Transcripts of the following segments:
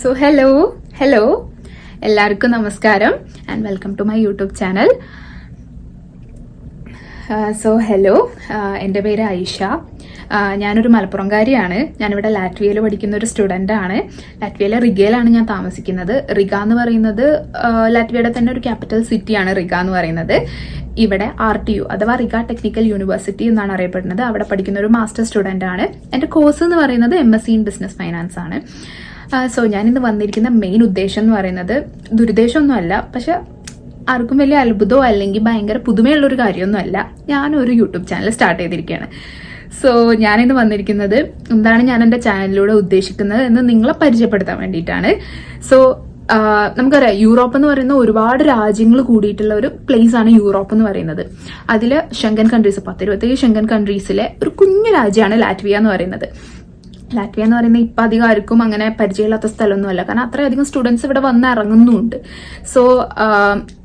So hello hello എല്ലാവർക്കും നമസ്കാരം. And welcome to my YouTube channel so hello എന്റെ പേര് ഐഷ Uh, ഞാനൊരു മലപ്പുറംകാരിയാണ്. ഞാനിവിടെ ലാറ്റ്വിയയിൽ പഠിക്കുന്ന ഒരു സ്റ്റുഡന്റ് ആണ്. ലാറ്റ്വിയയിലെ റിഗയിലാണ് ഞാൻ താമസിക്കുന്നത്. റിഗ എന്ന് പറയുന്നത് uh, ലാറ്റ്വിയയുടെ തന്നെ ഒരു ക്യാപിറ്റൽ സിറ്റിയാണ് റിഗ എന്ന് പറയുന്നത്. ഇവിടെ ആർ ടി യു അഥവാ റിഗ ടെക്നിക്കൽ യൂണിവേഴ്സിറ്റി എന്നാണ് അറിയപ്പെടുന്നത്. അവിടെ പഠിക്കുന്ന ഒരു മാസ്റ്റർ സ്റ്റുഡന്റ് ആണ്. എന്റെ കോഴ്സ് എന്ന് പറയുന്നത് M S C in business finance ആണ്. സോ ഞാനിന്ന് വന്നിരിക്കുന്ന മെയിൻ ഉദ്ദേശം എന്ന് പറയുന്നത് ദുരുദ്ദേശമൊന്നുമല്ല പക്ഷെ ആർക്കും വലിയ അത്ഭുതമോ അല്ലെങ്കിൽ ഭയങ്കര പുതുമയുള്ള ഒരു കാര്യമൊന്നുമല്ല. ഞാനൊരു യൂട്യൂബ് ചാനൽ സ്റ്റാർട്ട് ചെയ്തിരിക്കുകയാണ്. സോ ഞാനിന്ന് വന്നിരിക്കുന്നത് എന്താണ് ഞാൻ എന്റെ ചാനലിലൂടെ ഉദ്ദേശിക്കുന്നത് എന്ന് നിങ്ങളെ പരിചയപ്പെടുത്താൻ വേണ്ടിയിട്ടാണ്. സോ നമുക്കറിയാം യൂറോപ്പ് എന്ന് പറയുന്ന ഒരുപാട് രാജ്യങ്ങൾ കൂടിയിട്ടുള്ള ഒരു പ്ലേസ് ആണ് യൂറോപ്പ് എന്ന് പറയുന്നത്. അതിൽ ഷെങ്കൻ കൺട്രീസ് പത്തിരുപത്തേഴ് ഷെങ്കൻ കൺട്രീസിലെ ഒരു കുഞ്ഞു രാജ്യമാണ് ലാറ്റ്വിയ എന്ന് പറയുന്നത്. ലാറ്റ്വിയ എന്ന് പറയുന്നത് ഇപ്പം അധികം ആർക്കും അങ്ങനെ പരിചയമില്ലാത്ത സ്ഥലമൊന്നുമല്ല. കാരണം അത്രയധികം സ്റ്റുഡൻസ് ഇവിടെ വന്ന് ഇറങ്ങുന്നുണ്ട്. സോ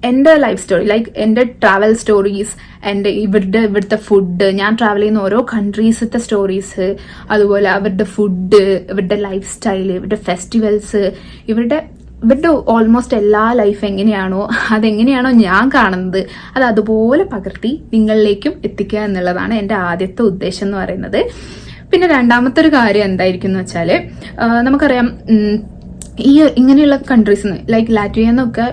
എന്റെ ലൈഫ് സ്റ്റോറി ലൈക്ക് എന്റെ ട്രാവൽ സ്റ്റോറീസ് എന്റെ ഇവരുടെ ഇവിടുത്തെ ഫുഡ് ഞാൻ ട്രാവൽ ചെയ്യുന്ന ഓരോ കൺട്രീസിലത്തെ സ്റ്റോറീസ് അതുപോലെ അവരുടെ ഫുഡ് ഇവരുടെ ലൈഫ് സ്റ്റൈൽ ഇവരുടെ ഫെസ്റ്റിവൽസ് ഇവരുടെ ഇവരുടെ ഓൾമോസ്റ്റ് എല്ലാ ലൈഫ് എങ്ങനെയാണോ അതെങ്ങനെയാണോ ഞാൻ കാണുന്നത് അത് അതുപോലെ പകർത്തി നിങ്ങളിലേക്കും എത്തിക്കുക എന്നുള്ളതാണ് എന്റെ ആദ്യത്തെ ഉദ്ദേശം എന്ന് പറയുന്നത്. പിന്നെ രണ്ടാമത്തെ ഒരു കാര്യം എന്തായിരിക്കും എന്ന് വെച്ചാൽ നമുക്കറിയാം ഈ ഇങ്ങനെയുള്ള കൺട്രീസ് ലൈക്ക് ലാറ്റ്വിയ എന്നൊക്കെ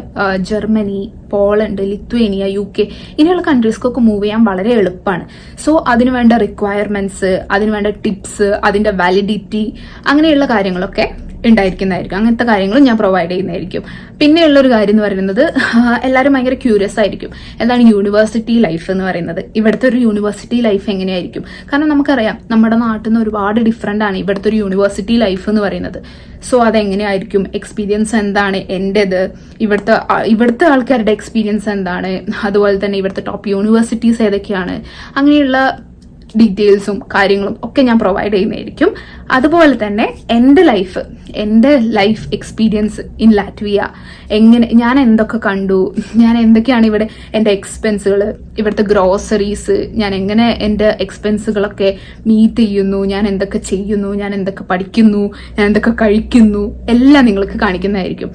Germany Poland Lithuania U K ഇങ്ങനെയുള്ള കൺട്രീസ്ക്കൊക്കെ മൂവ് ചെയ്യാൻ വളരെ എളുപ്പമാണ് സോ അതിനുവേണ്ട റിക്വയർമെന്റ്സ് അതിനുവേണ്ട ടിപ്സ് അതിന്റെ വാലിഡിറ്റി അങ്ങനെയുള്ള കാര്യങ്ങളൊക്കെ ഉണ്ടായിരിക്കുന്നതായിരിക്കും. അങ്ങനത്തെ കാര്യങ്ങളും ഞാൻ പ്രൊവൈഡ് ചെയ്യുന്നതായിരിക്കും. പിന്നെയുള്ള ഒരു കാര്യം എന്ന് പറയുന്നത് എല്ലാവരും ഭയങ്കര ക്യൂരിയസ് ആയിരിക്കും. എന്താണ് യൂണിവേഴ്സിറ്റി ലൈഫ് എന്ന് പറയുന്നത്? ഇവിടുത്തെ ഒരു യൂണിവേഴ്സിറ്റി ലൈഫ് എങ്ങനെയായിരിക്കും? കാരണം നമുക്കറിയാം നമ്മുടെ നാട്ടിൽ നിന്ന് ഒരുപാട് ഡിഫറെന്റ് ആണ് ഇവിടുത്തെ ഒരു യൂണിവേഴ്സിറ്റി ലൈഫ് എന്ന് പറയുന്നത്. സോ അതെങ്ങനെയായിരിക്കും? എക്സ്പീരിയൻസ് എന്താണ്? എന്റെത് ഇവിടുത്തെ ഇവിടുത്തെ ആൾക്കാരുടെ എക്സ്പീരിയൻസ് എന്താണ്? അതുപോലെ തന്നെ ഇവിടുത്തെ ടോപ്പ് യൂണിവേഴ്സിറ്റീസ് ഏതൊക്കെയാണ്? അങ്ങനെയുള്ള ഡീറ്റെയിൽസും കാര്യങ്ങളും ഒക്കെ ഞാൻ പ്രൊവൈഡ് ചെയ്യുന്നതായിരിക്കും. അതുപോലെ തന്നെ എന്റെ ലൈഫ് എന്റെ ലൈഫ് എക്സ്പീരിയൻസ് ഇൻ ലാറ്റ്വിയ എങ്ങനെ ഞാൻ എന്തൊക്കെ കണ്ടു? ഞാൻ എന്തൊക്കെയാണ് ഇവിടെ എന്റെ എക്സ്പെൻസുകൾ ഇവിടുത്തെ ഗ്രോസറീസ് ഞാൻ എങ്ങനെ എന്റെ എക്സ്പെൻസുകളൊക്കെ മീറ്റ് ചെയ്യുന്നു? ഞാൻ എന്തൊക്കെ ചെയ്യുന്നു? ഞാൻ എന്തൊക്കെ പഠിക്കുന്നു? ഞാൻ എന്തൊക്കെ കഴിക്കുന്നു? എല്ലാം നിങ്ങൾക്ക് കാണിക്കുന്നതായിരിക്കും.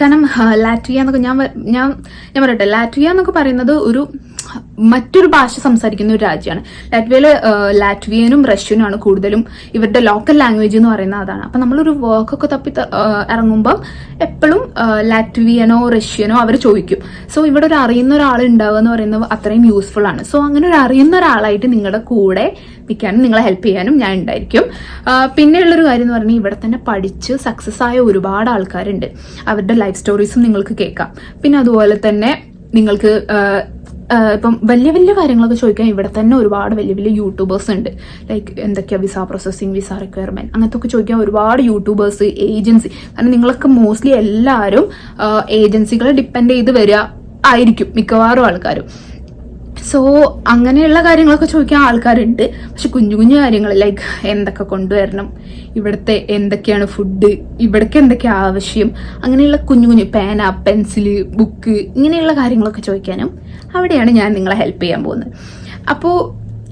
കാരണം ലാറ്റിയ എന്നൊക്കെ ഞാൻ ഞാൻ ഞാൻ പറയട്ടെ ലാറ്റ്വിയ എന്നൊക്കെ പറയുന്നത് ഒരു മറ്റൊരു ഭാഷ സംസാരിക്കുന്ന ഒരു രാജ്യമാണ്. ലാറ്റ്വിയയിൽ ലാറ്റ്വിയനും ലാറ്റ്വിയനും റഷ്യനുമാണ് കൂടുതലും ഇവരുടെ ലോക്കൽ ലാംഗ്വേജ് എന്ന് പറയുന്നത് അതാണ്. അപ്പൊ നമ്മളൊരു വർക്കൊക്കെ തപ്പി ഇറങ്ങുമ്പം എപ്പോഴും ലാറ്റ്വിയനോ റഷ്യനോ അവർ ചോദിക്കും. സോ ഇവിടെ ഒരു അറിയുന്ന ഒരാൾ ഉണ്ടാവുക എന്ന് പറയുന്നത് അത്രയും യൂസ്ഫുൾ ആണ്. സോ അങ്ങനെ ഒരു അറിയുന്ന ഒരാളായിട്ട് നിങ്ങളുടെ കൂടെ നിൽക്കാനും നിങ്ങളെ ഹെൽപ്പ് ചെയ്യാനും ഞാൻ ഉണ്ടായിരിക്കും. പിന്നെ പിന്നെയുള്ളൊരു കാര്യം എന്ന് പറഞ്ഞാൽ ഇവിടെ തന്നെ പഠിച്ച് സക്സസ് ആയ ഒരുപാട് ആൾക്കാരുണ്ട്. അവരുടെ ലൈഫ് സ്റ്റോറീസും നിങ്ങൾക്ക് കേൾക്കാം. പിന്നെ അതുപോലെ തന്നെ നിങ്ങൾക്ക് ഇപ്പം വലിയ വലിയ കാര്യങ്ങളൊക്കെ ചോദിക്കാൻ ഇവിടെ തന്നെ ഒരുപാട് വലിയ വലിയ യൂട്യൂബേഴ്സ് ഉണ്ട്. ലൈക്ക് എന്തൊക്കെയാണ് വിസ പ്രോസസ്സിങ് വിസ റിക്വയർമെന്റ് അങ്ങനത്തെ ഒക്കെ ചോദിക്കാൻ ഒരുപാട് യൂട്യൂബേഴ്സ് ഏജൻസി കാരണം നിങ്ങളൊക്കെ മോസ്റ്റ്ലി എല്ലാവരും ഏജൻസികളെ ഡിപ്പെൻഡ് ചെയ്ത് വരിക ആയിരിക്കും മിക്കവാറും ആൾക്കാരും. സോ അങ്ങനെയുള്ള കാര്യങ്ങളൊക്കെ ചോദിക്കാൻ ആൾക്കാരുണ്ട്. പക്ഷെ കുഞ്ഞു കുഞ്ഞു കാര്യങ്ങൾ ലൈക്ക് എന്തൊക്കെ കൊണ്ടുവരണം ഇവിടുത്തെ എന്തൊക്കെയാണ് ഫുഡ് ഇവിടേക്ക് എന്തൊക്കെ ആവശ്യം അങ്ങനെയുള്ള കുഞ്ഞു കുഞ്ഞു പേന പെൻസിൽ ബുക്ക് ഇങ്ങനെയുള്ള കാര്യങ്ങളൊക്കെ ചോദിക്കാനും അവിടെയാണ് ഞാൻ നിങ്ങളെ ഹെൽപ്പ് ചെയ്യാൻ പോകുന്നത്. അപ്പോൾ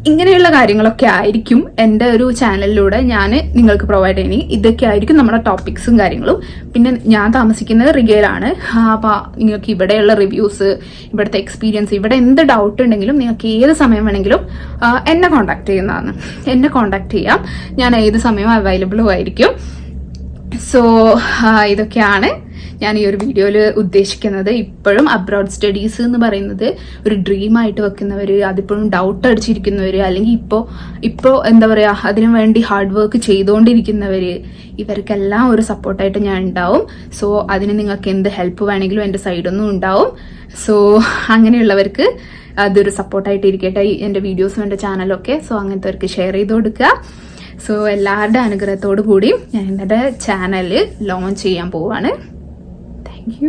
ഇങ്ങനെയുള്ള കാര്യങ്ങളൊക്കെ ആയിരിക്കും എന്റെ ഒരു ചാനലിലൂടെ ഞാൻ നിങ്ങൾക്ക് പ്രൊവൈഡ് ചെയ്യുന്നത്. ഇതൊക്കെ ആയിരിക്കും നമ്മുടെ ടോപ്പിക്സും കാര്യങ്ങളും. പിന്നെ ഞാൻ താമസിക്കുന്നത് റിഗയിലാണ്. അപ്പോൾ നിങ്ങൾക്ക് ഇവിടെയുള്ള റിവ്യൂസ് ഇവിടുത്തെ എക്സ്പീരിയൻസ് ഇവിടെ എന്ത് ഡൗട്ട് ഉണ്ടെങ്കിലും നിങ്ങൾക്ക് ഏത് സമയം വേണമെങ്കിലും എന്നെ കോൺടാക്ട് ചെയ്യുന്നതാണ്. എന്നെ കോൺടാക്ട് ചെയ്യാം. ഞാൻ ഏത് സമയവും അവൈലബിളും ആയിരിക്കും. സോ ഇതൊക്കെയാണ് ഞാൻ ഈ ഒരു വീഡിയോയിൽ ഉദ്ദേശിക്കുന്നത്. ഇപ്പോഴും അബ്രോഡ് സ്റ്റഡീസ് എന്ന് പറയുന്നത് ഒരു ഡ്രീം ആയിട്ട് വെക്കുന്നവർ അതിപ്പോഴും ഡൗട്ട് അടിച്ചിരിക്കുന്നവർ അല്ലെങ്കിൽ ഇപ്പോൾ ഇപ്പോൾ എന്താ പറയുക അതിനു വേണ്ടി ഹാർഡ് വർക്ക് ചെയ്തുകൊണ്ടിരിക്കുന്നവർ ഇവർക്കെല്ലാം ഒരു സപ്പോർട്ടായിട്ട് ഞാൻ ഉണ്ടാവും. സോ അതിന് നിങ്ങൾക്ക് എന്ത് ഹെൽപ്പ് വേണമെങ്കിലും എന്റെ സൈഡൊന്നും ഉണ്ടാവും. സോ അങ്ങനെയുള്ളവർക്ക് അതൊരു സപ്പോർട്ടായിട്ട് ഇരിക്കട്ടെ എന്റെ വീഡിയോസും എന്റെ ചാനലൊക്കെ സോ അങ്ങനത്തെവർക്ക് ഷെയർ ചെയ്ത് കൊടുക്കുക. സോ എല്ലാവരുടെ അനുഗ്രഹത്തോടു കൂടി ഞാൻ എന്റെ ചാനൽ ലോഞ്ച് ചെയ്യാൻ പോവാണ്. താങ്ക്